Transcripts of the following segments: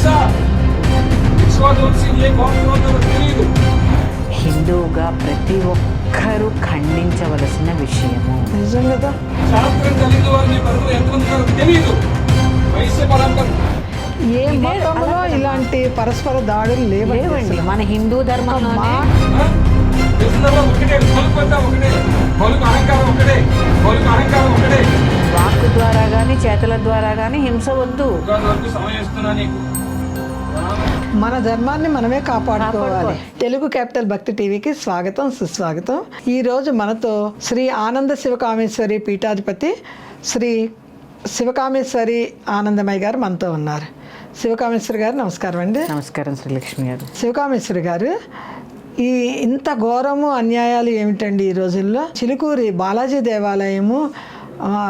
ఏ తెలియదు హిందువుగా ప్రతి ఒక్కరూ ఖండించవలసిన విషయము. నిజం కదా? శాస్త్రం తెలియదు వారిని పరుగులు ఎంతమంది ఉన్నారో తెలియదు వైశ్య పరంపర. ఏ మతంలో ఇలాంటి పరస్పర దాడులు లేవండి. మన హిందూ ధర్మంలోనే. మా- దేశంలో ఒకటే పలుకు అంతా ఒకటే పలుకు అహంకారం ఒకటే పలుకు అహంకారం ఒకటే. వాక్కు ద్వారా కానీ చేతల ద్వారా కానీ హింస వద్దు. ఉగాది వరకు సమయం ఇస్తున్నా నీకు. మన ధర్మాన్ని మనమే కాపాడుకోవాలి. తెలుగు క్యాపిటల్ భక్తి టీవీకి స్వాగతం సుస్వాగతం. ఈ రోజు మనతో శ్రీ ఆనంద శివకామేశ్వరి పీఠాధిపతి శ్రీ శివకామేశ్వరి ఆనందమయ్య గారు మనతో ఉన్నారు. శివకామేశ్వరి గారు నమస్కారం అండి. నమస్కారం శ్రీలక్ష్మి గారు. శివకామేశ్వరి గారు ఈ ఇంత ఘోరము అన్యాయాలు ఏమిటండి ఈ రోజుల్లో? చిలుకూరి బాలాజీ దేవాలయము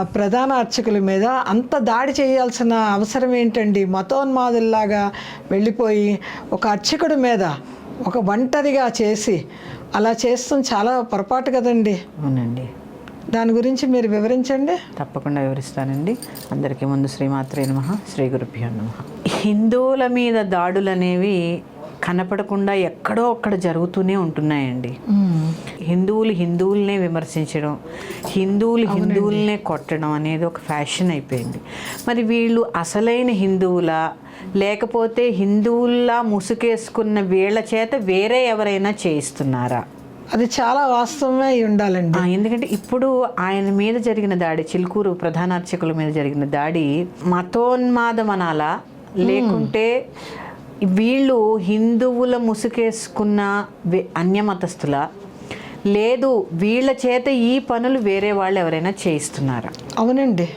ప్రధాన అర్చకుల మీద అంత దాడి చేయాల్సిన అవసరం ఏంటండి? మతోన్మాదుల్లాగా వెళ్ళిపోయి ఒక అర్చకుడి మీద ఒక ఒంటరిగా చేసి అలా చేస్తాం చాలా పొరపాటు కదండి. అవునండి. దాని గురించి మీరు వివరించండి. తప్పకుండా వివరిస్తానండి. అందరికీ ముందు శ్రీమాత్రే నమ. శ్రీ గురుభ్యో నమ. హిందువుల మీద దాడులు అనేవి కనపడకుండా ఎక్కడో అక్కడ జరుగుతూనే ఉంటున్నాయండి. హిందువులు హిందువులనే విమర్శించడం హిందువులు హిందువులనే కొట్టడం అనేది ఒక ఫ్యాషన్ అయిపోయింది. మరి వీళ్ళు అసలైన హిందువులా? లేకపోతే హిందువుల్లా ముసుగేసుకున్న వీళ్ళ చేత వేరే ఎవరైనా చేయిస్తున్నారా? అది చాలా వాస్తవమే ఉండాలండి. ఎందుకంటే ఇప్పుడు ఆయన మీద జరిగిన దాడి చిలుకూరు ప్రధాన అర్చకుల మీద జరిగిన దాడి మతోన్మాదం అనాలా లేకుంటే వీళ్ళు హిందువుల ముసుకేసుకున్న అన్యమతస్థుల లేదు వీళ్ళ చేత ఈ పనులు వేరే వాళ్ళు ఎవరైనా చేయిస్తున్నారా? అవునండి.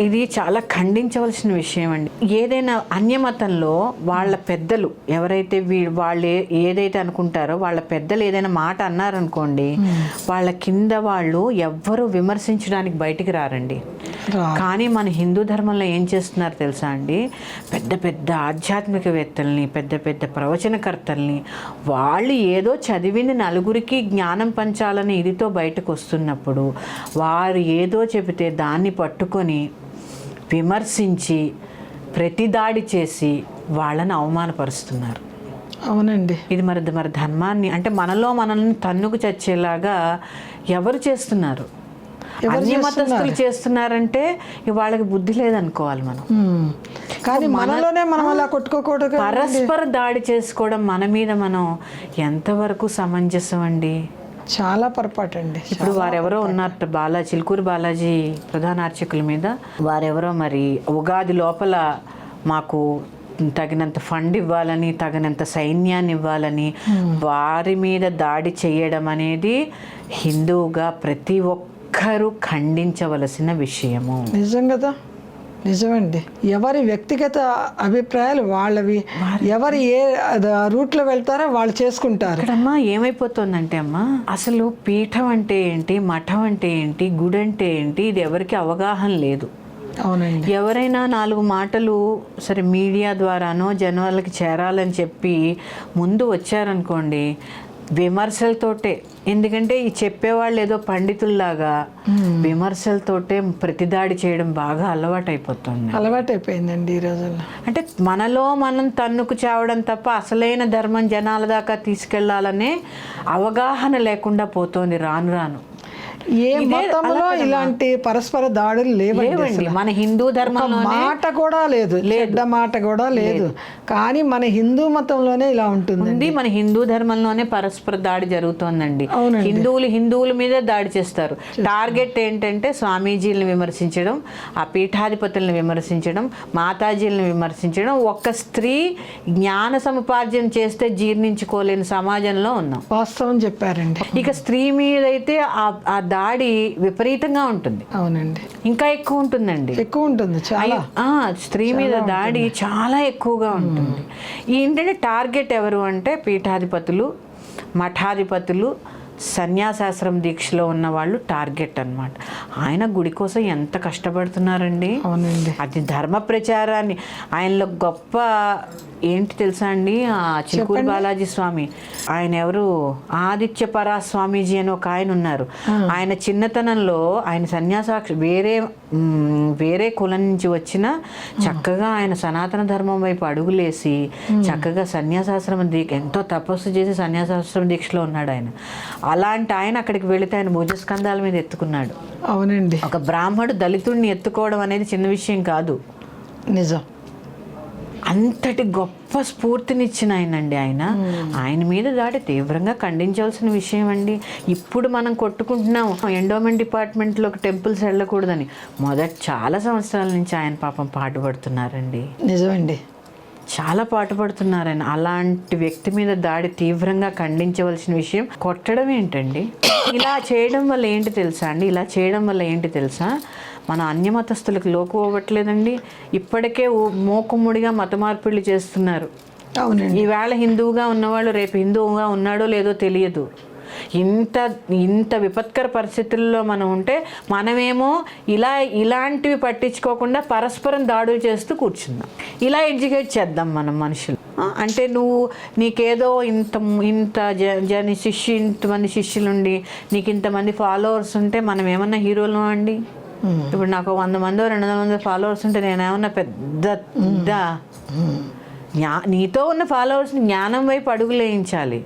ఇది చాలా ఖండించవలసిన విషయం అండి ఏదైనా అన్యమతంలో వాళ్ళ పెద్దలు ఎవరైతే వీ వాళ్ళు ఏదైతే అనుకుంటారో వాళ్ళ పెద్దలు ఏదైనా మాట అన్నారనుకోండి వాళ్ళ కింద వాళ్ళు ఎవ్వరూ విమర్శించడానికి బయటికి రారండి. కానీ మన హిందూ ధర్మంలో ఏం చేస్తున్నారు తెలుసా అండి? పెద్ద పెద్ద ఆధ్యాత్మికవేత్తల్ని పెద్ద పెద్ద ప్రవచనకర్తల్ని వాళ్ళు ఏదో చదివింది నలుగురికి జ్ఞానం పంచాలని ఇదితో బయటకు వస్తున్నప్పుడు వారు ఏదో చెబితే దాన్ని పట్టుకొని విమర్శించి ప్రతిదాడి చేసి వాళ్ళని అవమానపరుస్తున్నారు. అవునండి. ఇది మరి మరి ధర్మాన్ని అంటే మనలో మనల్ని తన్నుకు చచ్చేలాగా ఎవరు చేస్తున్నారు? అన్ని మతస్థులు చేస్తున్నారంటే వాళ్ళకి బుద్ధి లేదనుకోవాలి మనం. కానీ మనలోనే మనం అలా కొట్టుకోకూడదు. పరస్పర దాడి చేసుకోవడం మన మీద మనం ఎంతవరకు సమంజసం అండి? చాలా పొరపాటు అండి ఇప్పుడు వారెవరో ఉన్నారట బాలా చిలుకూరు బాలాజీ ప్రధాన అర్చకుల మీద. వారెవరో మరి ఉగాది లోపల మాకు తగినంత ఫండ్ ఇవ్వాలని తగినంత సైన్యాన్ని ఇవ్వాలని వారి మీద దాడి చేయడం అనేది హిందువుగా ప్రతి ఒక్కరూ ఖండించవలసిన విషయము. నిజం కదా? నిజమండి. ఎవరి వ్యక్తిగత అభిప్రాయాలు వాళ్ళవి. ఎవరు ఏ రూట్లో వెళ్తారో వాళ్ళు చేసుకుంటారు. ఇక్కడమ్మా ఏమైపోతుందంటే అమ్మా అసలు పీఠం అంటే ఏంటి మఠం అంటే ఏంటి గుడి అంటే ఏంటి ఇది ఎవరికి అవగాహన లేదు. అవునండి. ఎవరైనా నాలుగు మాటలు సరే మీడియా ద్వారానో జనాలకి చేరాలని చెప్పి ముందు వచ్చారనుకోండి విమర్శలతోటే. ఎందుకంటే ఈ చెప్పేవాళ్ళు ఏదో పండితుల్లాగా విమర్శలతోటే ప్రతిదాడి చేయడం బాగా అలవాటైపోతుంది. అలవాటు అయిపోయిందండి ఈ రోజుల్లో. అంటే మనలో మనం తన్నుకు చావడం తప్ప అసలైన ధర్మం జనాల దాకా తీసుకెళ్ళాలనే అవగాహన లేకుండా పోతోంది రాను రాను. ఏ మతంలో ఇలాంటి పరస్పర దాడులు లేవండి మన హిందూ ధర్మంలోనే మాట కూడా లేదు చెడ్డ మాట కూడా లేదు. కానీ మన హిందూ మతంలోనే ఇలా ఉంటుంది మన హిందూ ధర్మంలోనే పరస్పర దాడి జరుగుతోందండి. హిందువులు హిందువుల మీదే దాడి చేస్తారు. టార్గెట్ ఏంటంటే స్వామీజీలను విమర్శించడం ఆ పీఠాధిపతులను విమర్శించడం మాతాజీలను విమర్శించడం. ఒక్క స్త్రీ జ్ఞాన సముపార్జన చేస్తే జీర్ణించుకోలేని సమాజంలో ఉన్నాం. వాస్తవం చెప్పారండి. ఇక స్త్రీ మీద అయితే ఆ దాడి విపరీతంగా ఉంటుంది. అవునండి. ఇంకా ఎక్కువ ఉంటుందండి. ఎక్కువ ఉంటుంది చాలా. ఆ, స్త్రీ మీద దాడి చాలా ఎక్కువగా ఉంటుంది. ఏంటంటే టార్గెట్ ఎవరు అంటే పీఠాధిపతులు మఠాధిపతులు సన్యాసాశ్రమ దీక్షలో ఉన్న వాళ్ళు టార్గెట్ అన్నమాట. ఆయన గుడి కోసం ఎంత కష్టపడుతున్నారండి? అవునండి. అది ధర్మ ప్రచారాన్ని. ఆయనలో గొప్ప ఏంటి తెలుసా అండి? ఆ చిలుకూరు బాలాజీ స్వామి. ఆయన ఎవరు? ఆదిత్య పరా స్వామీజీ అని ఒక ఆయన ఉన్నారు. ఆయన చిన్నతనంలో ఆయన సన్యాసాక్ష వేరే వేరే కులం నుంచి వచ్చిన చక్కగా ఆయన సనాతన ధర్మం వైపు అడుగులేసి చక్కగా సన్యాసాశ్రమం దీక్ష ఎంతో తపస్సు చేసి సన్యాసాశ్రమ దీక్షలో ఉన్నాడు ఆయన. అలాంటి ఆయన అక్కడికి వెళితే ఆయన భుజస్కంధాల మీద ఎత్తుకున్నాడు. అవునండి. ఒక బ్రాహ్మడు దళితుడిని ఎత్తుకోవడం అనేది చిన్న విషయం కాదు. నిజం. అంతటి గొప్ప స్ఫూర్తినిచ్చిన ఆయనండి ఆయన. ఆయన మీద దాడి తీవ్రంగా ఖండించవలసిన విషయం అండి ఇప్పుడు మనం కొట్టుకుంటున్నాం ఎండోమెంట్ డిపార్ట్మెంట్లోకి టెంపుల్స్ వెళ్ళకూడదని. మొదటి చాలా సంవత్సరాల నుంచి ఆయన పాపం పాటుపడుతున్నారండి. నిజమండి. చాలా పాటుపడుతున్నారు ఆయన అలాంటి వ్యక్తి మీద దాడి తీవ్రంగా ఖండించవలసిన విషయం కొట్టడం ఏంటండి? ఇలా చేయడం వల్ల ఏంటి తెలుసా అండి? ఇలా చేయడం వల్ల ఏంటి తెలుసా? మన అన్యమతస్థులకు లోకు అవ్వట్లేదండి. ఇప్పటికే ఓ- మోకుమ్ముడిగా మత మార్పిళ్ళు చేస్తున్నారు. అవునండి. ఈవేళ హిందువుగా ఉన్నవాళ్ళు రేపు హిందువుగా ఉన్నాడో లేదో తెలియదు. ఇంత ఇంత విపత్కర పరిస్థితుల్లో మనం ఉంటే మనమేమో ఇలా ఇలాంటివి పట్టించుకోకుండా పరస్పరం దాడులు చేస్తూ కూర్చుందాం ఇలా ఎడ్యుకేట్ చేద్దాం మనం మనుషులు. అంటే నువ్వు నీకేదో ఇంత ఇంత జ జని శిష్యు ఇంతమంది శిష్యులుండి నీకు ఇంతమంది ఫాలోవర్స్ ఉంటే మనం ఏమన్నా హీరోలు అండి? ఇప్పుడు నాకు వంద మంది రెండు వందల మంది ఫాలోవర్స్ ఉంటే నేనేమన్నా పెద్ద నీతో ఉన్న ఫాలోవర్స్ని జ్ఞానం వైపు అడుగులేయించాలి.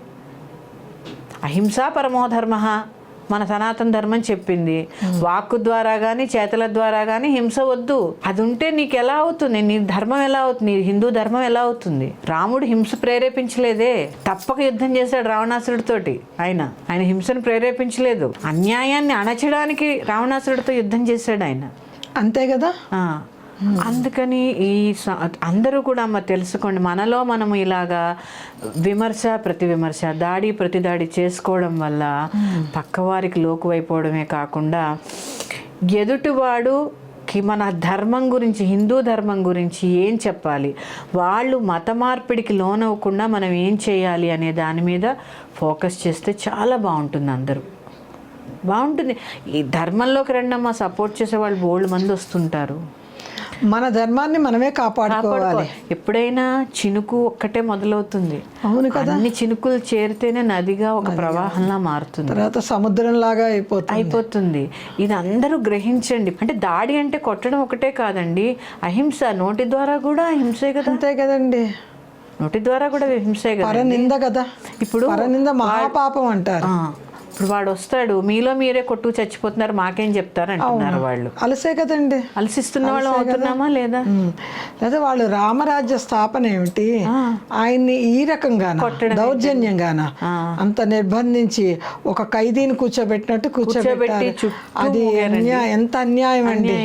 అహింసా పరమోధర్మ మన సనాతన ధర్మం చెప్పింది. వాక్కు ద్వారా కానీ చేతల ద్వారా కానీ హింస వద్దు. అది ఉంటే నీకు ఎలా అవుతుంది? నీ ధర్మం ఎలా అవుతుంది? నీ హిందూ ధర్మం ఎలా అవుతుంది? రాముడు హింస ప్రేరేపించలేదే. తప్పక యుద్ధం చేశాడు రావణాసురుడితోటి ఆయన ఆయన హింసను ప్రేరేపించలేదు. అన్యాయాన్ని అణచడానికి రావణాసురుడితో యుద్ధం చేశాడు ఆయన. అంతే కదా? అందుకని ఈ స- అందరూ కూడా అమ్మ తెలుసుకోండి. మనలో మనము ఇలాగా విమర్శ ప్రతి విమర్శ దాడి ప్రతి దాడి చేసుకోవడం వల్ల పక్కవారికి లోకువైపోవడమే కాకుండా ఎదుటివాడు మన ధర్మం గురించి హిందూ ధర్మం గురించి ఏం చెప్పాలి? వాళ్ళు మత మార్పిడికి లోనవ్వకుండా మనం ఏం చేయాలి అనే దాని మీద ఫోకస్ చేస్తే చాలా బాగుంటుంది అందరూ. బాగుంటుంది. ఈ ధర్మంలోకి రండమ్మా సపోర్ట్ చేసే వాళ్ళు బోల్డ్ మంది వస్తుంటారు. మన ధర్మాన్ని మనమే కాపాడుకోవాలి. కాపాడుకో. ఎప్పుడైనా చినుకు ఒక్కటే మొదలవుతుంది. అవును కదా? అన్ని చినుకులు చేరితేనే నదిగా ఒక ప్రవాహంలా మారుతుంది. తర్వాత సముద్రం లాగా అయిపోతుంది. అయిపోతుంది. ఇది అందరూ గ్రహించండి. అంటే దాడి అంటే కొట్టడం ఒకటే కాదండి. అహింస నోటి ద్వారా కూడా హింసే కదా? అంతే కదండి. నోటి ద్వారా కూడా హింసే కదా పరనింద కదా? ఇప్పుడు పరనింద మహాపాపం అంటారు. ఇప్పుడు వాడు వస్తాడు. మీలో మీరే కొట్టు చచ్చిపోతున్నారు మాకేం చెప్తారు అంటున్నారు వాళ్ళు. అలసే కదండి. అలసిస్తున్న వాళ్ళం అవుతున్నామా లేదా. లేదా వాళ్ళు రామరాజ్య స్థాపన ఏమిటి? ఆయన్ని ఈ రకంగాన? దౌర్జన్యంగాన? అంత నిర్బంధించి ఒక ఖైదీని కూర్చోబెట్టినట్టు కూర్చోబెట్టారు. చుట్టూ అది ఎంత అన్యాయం అండి.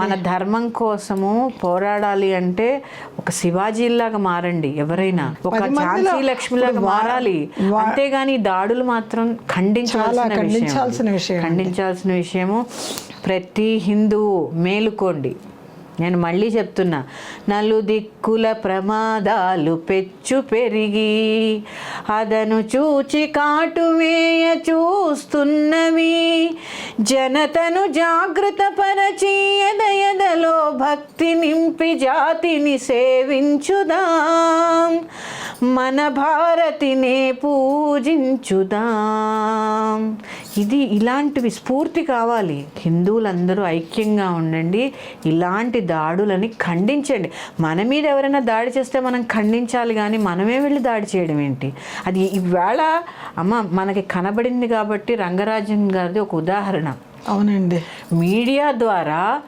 మన ధర్మం కోసము పోరాడాలి అంటే ఒక శివాజీలాగా మారండి ఎవరైనా. ఒక ఝాన్సీ లక్ష్మిలాగా మారాలి. అంతేగాని దాడులు మాత్రం విషయం ఖండించాల్సిన విషయం ఖండించాల్సిన విషయము ప్రతి హిందువు మేలుకోండి. నేను మళ్ళీ చెప్తున్నా నలుదిక్కుల ప్రమాదాలు పెచ్చు పెరిగి అదను చూచి కాటువేయ చూస్తున్నవి. జనతను జాగృత పరిచి భక్తి నింపి జాతిని సేవించుదాం. మన భారతినే పూజించుదాం. ఇది ఇలాంటివి స్ఫూర్తి కావాలి. హిందువులందరూ ఐక్యంగా ఉండండి. ఇలాంటి దాడులని ఖండించండి. మన మీద ఎవరైనా దాడి చేస్తే మనం ఖండించాలి కానీ మనమే వెళ్ళి దాడి చేయడం ఏంటి? అది ఈవేళ అమ్మ మనకి కనబడింది కాబట్టి రంగరాజన్ గారిది ఒక ఉదాహరణ. అవునండి. మీడియా ద్వారా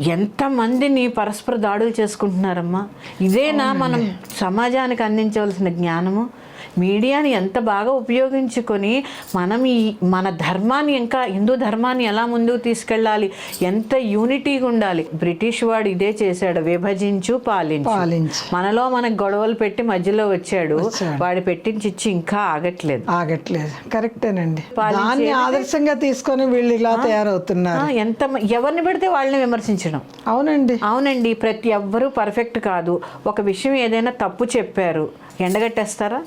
ఎంతమందిని పరస్పర దాడులు చేసుకుంటున్నారమ్మా? ఇదేనా మనం సమాజానికి అందించవలసిన జ్ఞానము? మీడియాని ఎంత బాగా ఉపయోగించుకొని మనం ఈ మన ధర్మాన్ని ఇంకా హిందూ ధర్మాన్ని ఎలా ముందుకు తీసుకెళ్ళాలి? ఎంత యూనిటీగా ఉండాలి? బ్రిటిష్ వాడు ఇదే చేశాడు. విభజించు పాలించు. పాలించి. మనలో మనకు గొడవలు పెట్టి మధ్యలో వచ్చాడు. వాడు పెట్టించి ఇచ్చి ఇంకా ఆగట్లేదు. ఆగట్లేదు. కరెక్టేనండి. దాన్ని ఆదర్శంగా తీసుకొని వీళ్ళు ఇలా తయారవుతున్నారు. ఎంత ఎవరిని పెడితే వాళ్ళని విమర్శించడం. అవునండి. అవునండి. ప్రతి ఎవ్వరూ పర్ఫెక్ట్ కాదు. ఒక విషయం ఏదైనా తప్పు చెప్పారు. ఎండగట్టేస్తారా.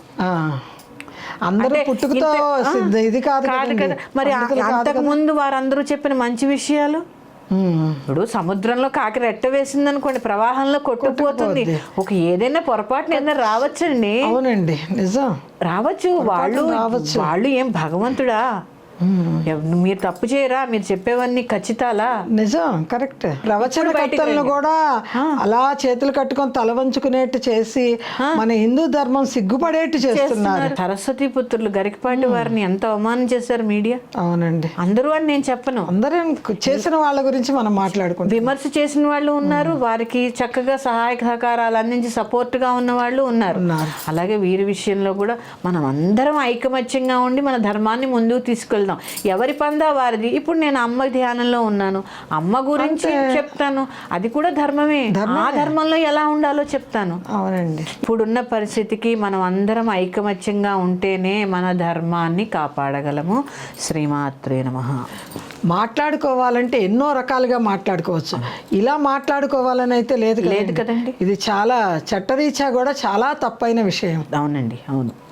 అందరూ పుట్టుకతో ఇది కాదు కాదు మరి అంతకు ముందు వారందరూ చెప్పిన మంచి విషయాలు. ఇప్పుడు సముద్రంలో కాకి రెట్ట వేసింది అనుకోండి ప్రవాహంలో కొట్టుకుపోతుంది. ఒక ఏదైనా పొరపాటున ఏదైనా రావచ్చండి. అవునండి నిజం. రావచ్చు. వాళ్ళు వాళ్ళు ఏం భగవంతుడా? మీరు తప్పు చేయరా? మీరు చెప్పేవన్నీ ఖచ్చితాలా? నిజం కరెక్ట్. ప్రవచనకర్తలను కూడా అలా చేతులు కట్టుకొని తల వంచుకునేట్టు చేసి మన హిందూ ధర్మం సిగ్గుపడేట్టు చేస్తున్నారు. సరస్వతి పుత్రులు గరికపాటి వారిని ఎంత అవమానం చేశారు మీడియా? అవునండి. అందరూ అని నేను చెప్పను. అందరం చేసిన వాళ్ళ గురించి మనం మాట్లాడుకుంటాం విమర్శ చేసిన వాళ్ళు ఉన్నారు. వారికి చక్కగా సహాయక సహకారాలు అందించి support గా ఉన్న వాళ్ళు ఉన్నారు. అలాగే వీరి విషయంలో కూడా మనం అందరం ఐకమత్యంగా ఉండి మన ధర్మాన్ని ముందుకు తీసుకెళ్దాం. ఎవరి పందా వారిది? ఇప్పుడు నేను అమ్మ ధ్యానంలో ఉన్నాను. అమ్మ గురించి చెప్తాను. అది కూడా ధర్మమే. ఆ ధర్మంలో ఎలా ఉండాలో చెప్తాను. అవునండి. ఇప్పుడున్న పరిస్థితికి మనం అందరం ఐకమత్యంగా ఉంటేనే మన ధర్మాన్ని కాపాడగలము. శ్రీమాత్రే నమః. మాట్లాడుకోవాలంటే ఎన్నో రకాలుగా మాట్లాడుకోవచ్చు. ఇలా మాట్లాడుకోవాలని అయితే లేదు లేదు కదండి. ఇది చాలా చట్టరీత్యా కూడా చాలా తప్పైన విషయం. అవునండి అవును.